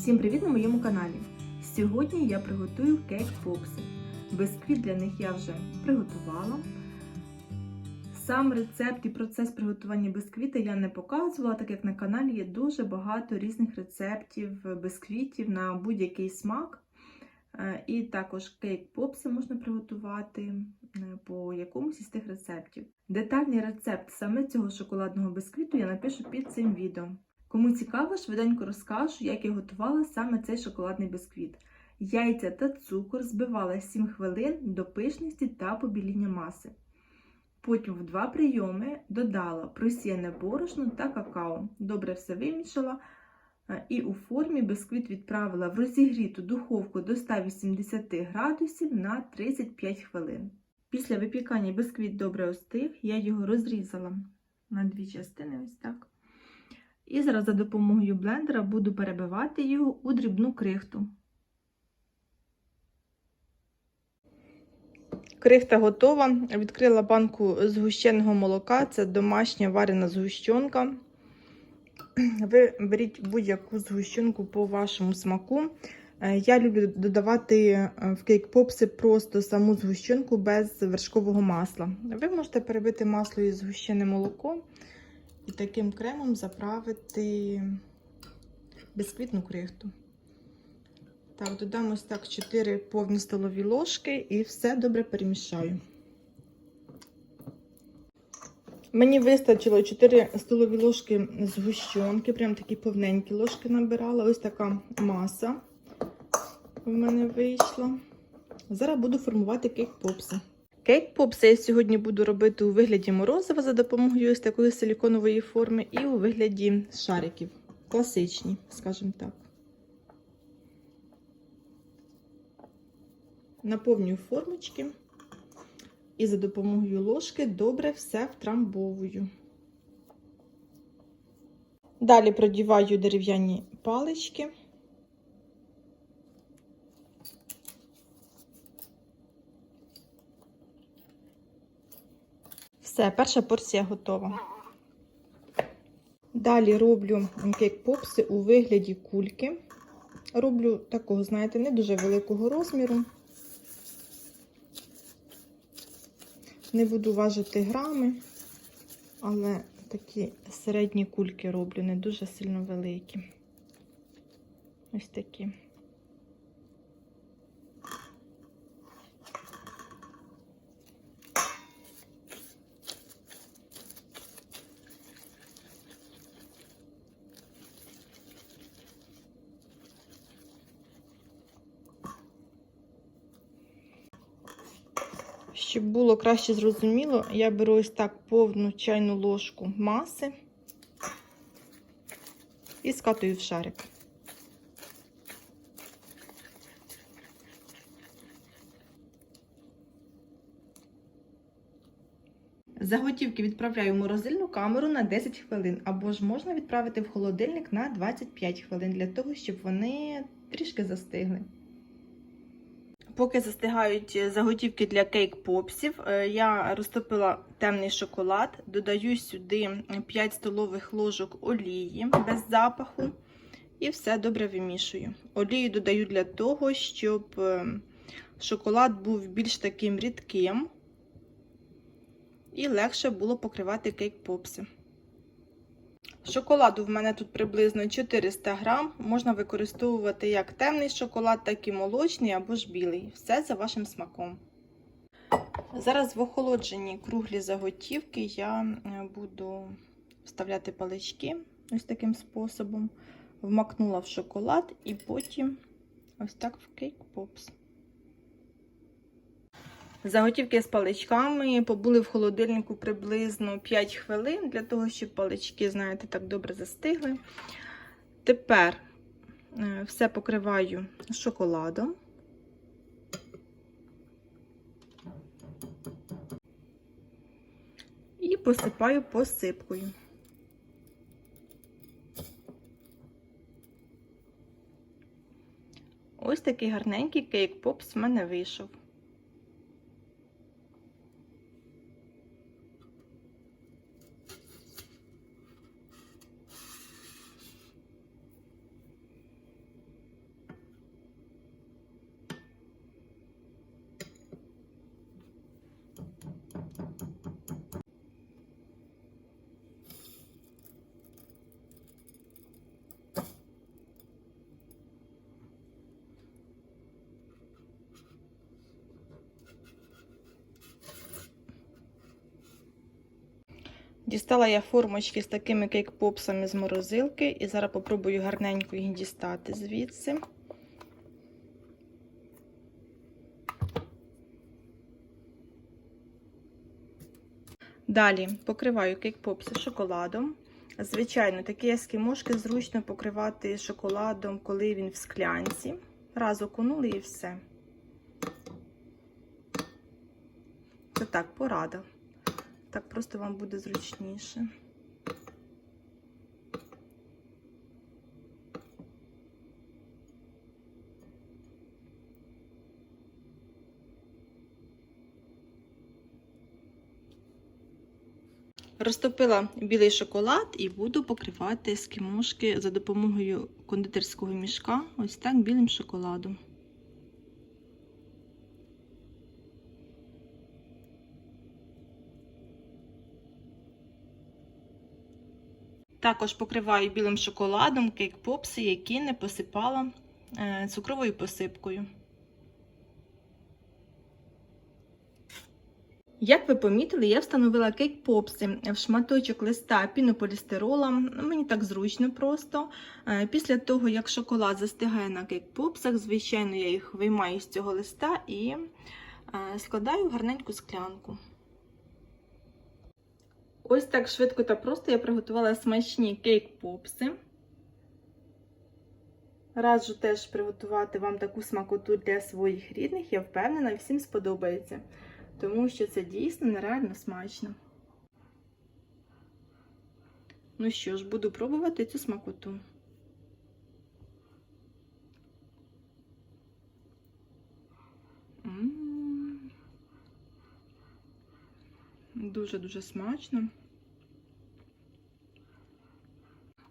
Всім привіт на моєму каналі! Сьогодні я приготую кейк-попси. Бисквіт для них я вже приготувала. Сам рецепт і процес приготування бисквіта я не показувала, так як на каналі є дуже багато різних рецептів бисквітів на будь-який смак. Е, І також кейк-попси можна приготувати е, по якомусь із тих рецептів. Детальний рецепт саме цього шоколадного бисквіту я напишу під цим відео. Кому цікаво, швиденько розкажу, як я готувала саме цей шоколадний бисквіт. Яйця та цукор збивала 7 хвилин до пишності та побіління маси. Потім в два прийоми додала просіяне борошно та какао. Добре все вимішала е, і у формі бисквіт відправила в розігріту духовку до 180 градусів на 35 хвилин. Після випікання бисквіт добре остиг, я його розрізала на дві частини, ось так. І зараз за допомогою блендера буду перебивати його у дрібну крихту. Крихта готова. Відкрила банку згущеного молока. Це домашня варена згущенка. Ви беріть будь-яку згущенку по вашому смаку. Я люблю додавати в кейк-попси просто саму згущенку без вершкового масла. Ви можете перебити масло із згущене молоко і таким кремом заправити бисквітну крихту. Так, додам ось так 4 повні столові ложки і все добре перемішаю. Мені вистачило 4 столові ложки згущенки, прям такі повненькі ложки набирала. Ось така маса в мене вийшла. Зараз буду формувати кейк-попси. Кейк-попси я сьогодні буду робити у вигляді морозива за допомогою ось такої силіконової форми і у вигляді шариків. Класичні, скажімо так. Наповнюю формочки і за допомогою ложки добре все втрамбовую. Далі продіваю дерев'яні палички. Все, перша порція готова. Далі роблю кейк-попси у вигляді кульки. Роблю такого, знаєте, не дуже великого розміру. Не буду важити грами, але такі середні кульки роблю, не дуже сильно великі. Ось такі. Щоб було краще зрозуміло, я беру ось так повну чайну ложку маси і скатую в шарик. Заготівки відправляю в морозильну камеру на 10 хвилин, або ж можна відправити в холодильник на 25 хвилин для того, щоб вони трішки застигли. Поки застигають заготівки для кейк-попсів, я розтопила темний шоколад, додаю сюди 5 столових ложок олії без запаху і все добре вимішую. Олію додаю для того, щоб шоколад був більш таким рідким і легше було покривати кейк-попси. Шоколаду в мене тут приблизно 400 грам. Можна використовувати як темний шоколад, так і молочний або ж білий. Все за вашим смаком. Зараз в охолодженні круглі заготівки я буду вставляти палички ось таким способом. Вмакнула в шоколад і потім ось так в кейк-попс. Заготівки з паличками побули в холодильнику приблизно 5 хвилин, для того, щоб палички, знаєте, так добре застигли. Тепер все покриваю шоколадом. І посипаю посипкою. Ось такий гарненький кейк-попс в мене вийшов. Дістала я формочки з такими кейк-попсами з морозилки і зараз попробую гарненько їх дістати звідси. Далі покриваю кейк-попси шоколадом. Звичайно, такі ескімошки зручно покривати шоколадом, коли він в склянці. Раз окунули і все. Це так, порада. Так просто вам буде зручніше. Розтопила білий шоколад і буду покривати ескімошки за допомогою кондитерського мішка, ось так білим шоколадом. Також покриваю білим шоколадом кейк-попси, які не посипала е, цукровою посипкою. Як ви помітили, я встановила кейк-попси в шматочок листа пінополістирола. Мені так зручно просто. Е, Після того, як шоколад застигає на кейк-попсах, звичайно, я їх виймаю з цього листа і е, складаю в гарненьку склянку. Ось так швидко та просто я приготувала смачні кейк-попси. Раджу теж приготувати вам таку смакоту для своїх рідних, я впевнена, всім сподобається. Тому що це дійсно нереально смачно. Ну що ж, буду пробувати цю смакоту. Дуже-дуже смачно.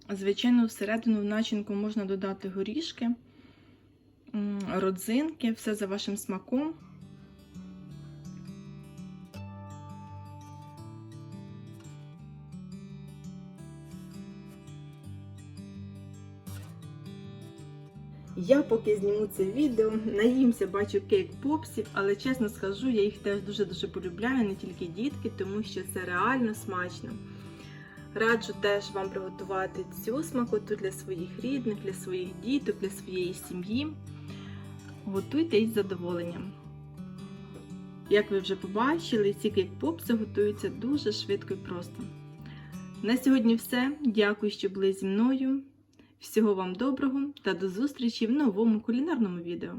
Звичайно, всередину в начинку можна додати горішки, родзинки, все за вашим смаком. Я поки зніму це відео, наїмся, бачу кейк-попсів, але чесно скажу, я їх теж дуже-дуже полюбляю, не тільки дітки, тому що це реально смачно. Раджу теж вам приготувати цю смакоту для своїх рідних, для своїх діток, для своєї сім'ї. Готуйте із задоволенням. Як ви вже побачили, ці кейк-попси готуються дуже швидко і просто. На сьогодні все. Дякую, що були зі мною. Всього вам доброго та до зустрічі в новому кулінарному відео.